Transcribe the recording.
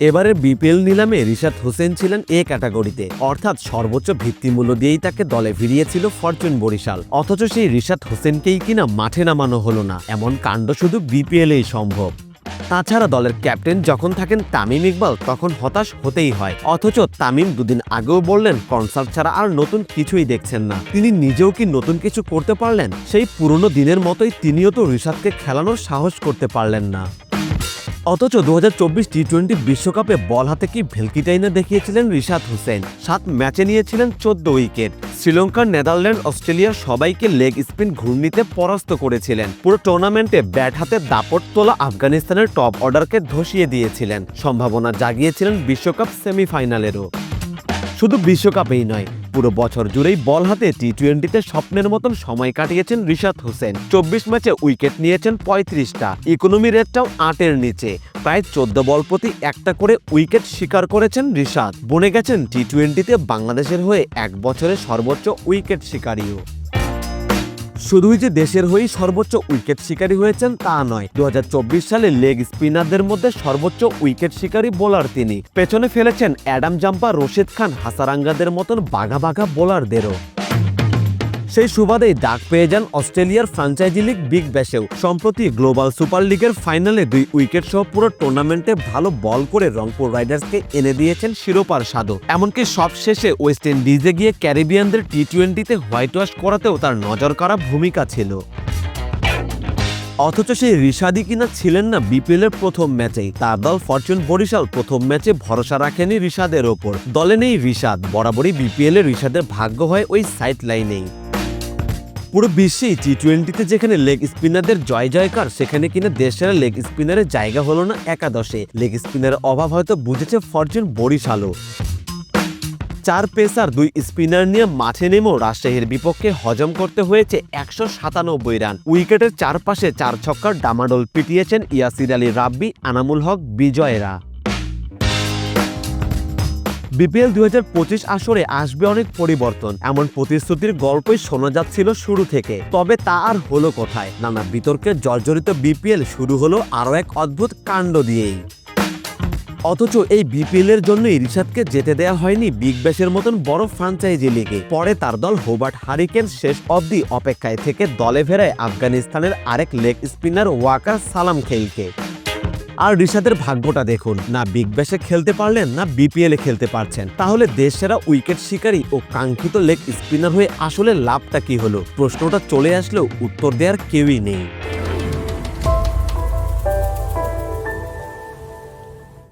এবারের বিপিএল নিলামে রিশাদ হোসেন ছিলেন এ ক্যাটাগরিতে। অর্থাৎ সর্বোচ্চ ভিত্তিমূল্য দিয়েই তাকে দলে ফিরিয়েছিল ফরচুন বরিশাল। অথচ সেই রিশাদ হোসেনকেই কিনা মাঠে নামানো হলো না। এমন কাণ্ড শুধু বিপিএলেই সম্ভব। তাছাড়া দলের ক্যাপ্টেন যখন থাকেন তামিম ইকবাল, তখন হতাশ হতেই হয়। অথচ তামিম দুদিন আগেও বললেন, কনসার্ট ছাড়া আর নতুন কিছুই দেখছেন না। তিনি নিজেও কি নতুন কিছু করতে পারলেন? সেই পুরনো দিনের মতোই তিনিও তো ঋষাদকে খেলানোর সাহস করতে পারলেন না। অথচ দু টি টোয়েন্টি বিশ্বকাপে বল হাতে কি ভেলকিটাইনা দেখিয়েছিলেন রিশাদ হোসেন? সাত ম্যাচে নিয়েছিলেন চোদ্দ উইকেট। শ্রীলঙ্কার নেদারল্যান্ড, অস্ট্রেলিয়া সবাইকে লেগ স্পিন ঘূর্ণিতে পরাস্ত করেছিলেন। পুরো টুর্নামেন্টে ব্যাট হাতে দাপট তোলা আফগানিস্তানের টপ অর্ডারকে ধসিয়ে দিয়েছিলেন। সম্ভাবনা জাগিয়েছিলেন বিশ্বকাপ সেমিফাইনালেরও। শুধু বিশ্বকাপেই নয় পুরো বছর জুড়েই বল হাতে টি টোয়েন্টিতে স্বপ্নের মতন সময় কাটিয়েছেন রিশাদ হোসেন। চব্বিশ ম্যাচে উইকেট নিয়েছেন পঁয়ত্রিশটা। ইকোনমি রেটটাও আটের নিচে। প্রায় চোদ্দ বল প্রতি একটা করে উইকেট শিকার করেছেন রিশাদ। বনে গেছেন টি টোয়েন্টিতে বাংলাদেশের হয়ে এক বছরে সর্বোচ্চ উইকেট শিকারীও। শুধুই যে দেশের হয়েই সর্বোচ্চ উইকেট শিকারী হয়েছেন তা নয়। দু সালে লেগ স্পিনারদের মধ্যে সর্বোচ্চ উইকেট শিকারী বোলার তিনি। পেছনে ফেলেছেন অ্যাডাম জাম্পা, রশিদ খান, হাসারাঙ্গাদের মতন বাঘা বাঘা বোলারদেরও। সেই সুবাদেই ডাক পেয়ে যান অস্ট্রেলিয়ার ফ্রাঞ্চাইজি লিগ বিগ ব্যাশেও। সম্প্রতি গ্লোবাল সুপার লিগের ফাইনালে দুই উইকেট সহ পুরো টুর্নামেন্টে ভালো বল করে রংপুর রাইডার্সকে এনে দিয়েছেন শিরোপার স্বাদও এমনকি সব শেষে ওয়েস্ট ইন্ডিজে গিয়ে ক্যারিবিয়ানদের টি টোয়েন্টিতে হোয়াইট ওয়াশ করাতেও তার নজর করা ভূমিকা ছিল। অথচ সেই রিশাদি কিনা ছিলেন না বিপিএল এর প্রথম ম্যাচেই। তার দল ফরচুন বরিশাল প্রথম ম্যাচে ভরসা রাখেনি রিশাদের ওপর। দলে নেই রিশাদ। বরাবরই বিপিএল রিশাদের ভাগ্য হয় ওই সাইড লাইনেই পুরো বিশ্বেই টি টোয়েন্টিতে যেখানে লেগ স্পিনারদের জয় জয়কার, সেখানে কিনা দেশের লেগ স্পিনারের জায়গা হলো না একাদশে। লেগ স্পিনারের অভাব হয়তো বুঝেছে ফরচুন বরিশালও। চার পেসার, দুই স্পিনার নিয়ে মাঠে নেমেও রাজশাহীর বিপক্ষে হজম করতে হয়েছে একশো সাতানব্বই রান। উইকেটের চারপাশে চার ছক্কার ডামাডোল পিটিয়েছেন ইয়াসির আলী রাব্বি, আনামুল হক, বিজয়রা। বিপিএল দু হাজার পঁচিশ আসরে আসবে অনেক পরিবর্তন, এমন প্রতিশ্রুতির গল্পই শোনা যাচ্ছিল শুরু থেকে। তবে তা আর হলো কোথায়? নানা বিতর্কে জর্জরিত বিপিএল শুরু হলো আরও এক অদ্ভুত কাণ্ড দিয়েই। অথচ এই বিপিএল এর জন্যই রিশাদকে যেতে দেয়া হয়নি বিগ ব্যাশের মতন বড় ফ্রাঞ্চাইজি লিগে। পরে তার দল হোবার্ট হারিকেন শেষ অবধি অপেক্ষায় থেকে দলে ফেরায় আফগানিস্তানের আরেক লেগ স্পিনার ওয়াকার সালাম খেইকে আর ঋষাদের ভাগ্যটা দেখুন। না বিগ ব্যাশে খেলতে পারলেন, না বিপিএলে খেলতে পারছেন। তাহলে দেশ সেরা উইকেট শিকারী ও কাঙ্ক্ষিত লেগ স্পিনার হয়ে আসলে লাভটা কি হলো? প্রশ্নটা চলে আসলেও উত্তর দেওয়ার কেউই নেই।